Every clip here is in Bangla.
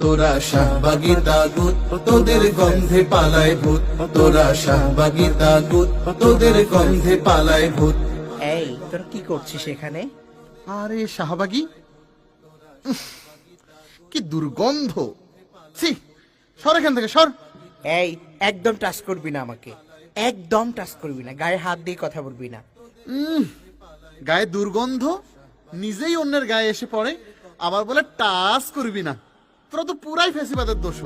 তোরা শাহবাগি তাগুত তোদের গন্ধে পালায় ভূত। তোরা শাহবাগি তাগুত তোদের গন্ধে পালায় ভূত। এই তোরা কি করছিস এখানে? আরে শাহবাগি উফ, কি দুর্গন্ধ। ছি সর এখান থেকে সর। এই একদম টাচ করবি না আমাকে। একদম টাচ করবি না গায়ে হাত দিয়ে কথা বলবি না। গায়ে দুর্গন্ধ নিজেই অন্যের গায়ে এসে পড়ে আবার বলে টাচ করবি না। তোরা তো পুরাই ফেসিবাদের দোষ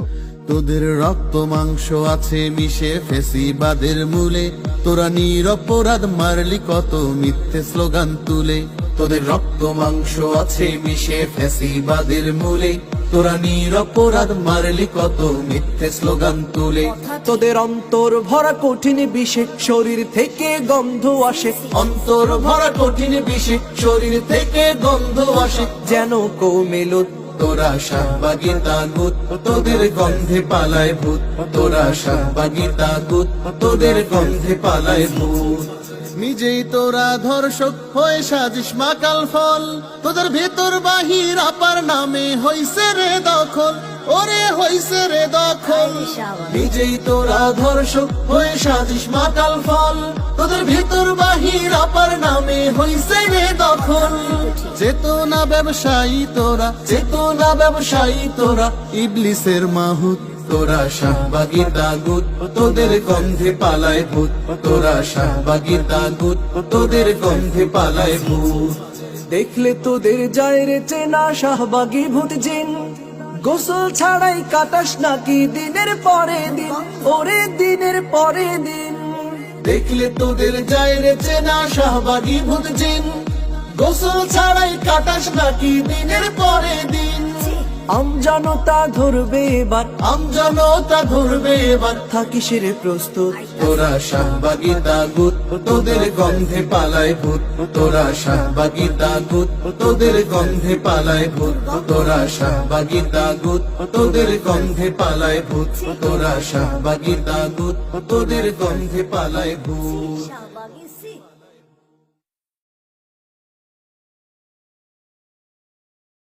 তোদের রক্ত মাংস আছে মিশে ফেসিবাদের মূলে। তোরা নিরপরাধ মারলি কত মিথ্যে স্লোগান তুলে। তোদের রক্ত মাংস আছে মিশে ফেসিবাদের মূলে। তোরা নিরপরাধ মারলি কত মিথ্যে স্লোগান তুলে। তোদের অন্তর ভরা কঠিন বিষে শরীর থেকে গন্ধ আসে। অন্তর ভরা কঠিন বিষে শরীর থেকে গন্ধ আসে। যেন কৌমেলো তোরা শাহবাগি তোদের পালায় তাগুত তোদের গন্ধে পালায় ভূত। নিজেই তোরা ধর্ষক হয়ে সাজিস মাকাল ফল। তোদের ভেতর বাহির আপার নামে হইছে রে দখল। ওরে হইছে রে দখল। নিজেই তোরা ধর্ষক হয়ে সাজিস মাকাল ফল। তোদের ভেতর বাহির আপার নামে হইছে রে দখল। চেতনা ব্যবসায়ী তোরা চেতনা ব্যবসায়ী তোরা, ইবলিসের মাহুত তোরা তোদের গন্ধে পালায় ভূত। তোরা তোদের গন্ধে পালায় ভূত। দেখলে তোদের যায় রে চেনা শাহবাগি ভূত জিন। গোসল ছাড়াই কাটাস নাকি দিনের পরে দিন, ওরে দিনের পরে দিন। দেখলে তোদের যায় রে চেনা শাহবাগি ভূত জিন। গোসল ছাড়াই কাটাস নাকি দিনের পরে দিন। আমজনতা ধরবে এবার। আমজনতা ধরবে এবার। থাকিস রে প্রস্তুত। তোরা শাহবাগি তাগুত তোদের গন্ধে পালায় ভূত। তোরা শাহবাগি তাগুত তোদের গন্ধে পালায় ভূত। তোরা শাহবাগি তাগুত তোদের গন্ধে পালায় ভূত। তোরা শাহবাগি তাগুত তোদের গন্ধে পালায় ভূত।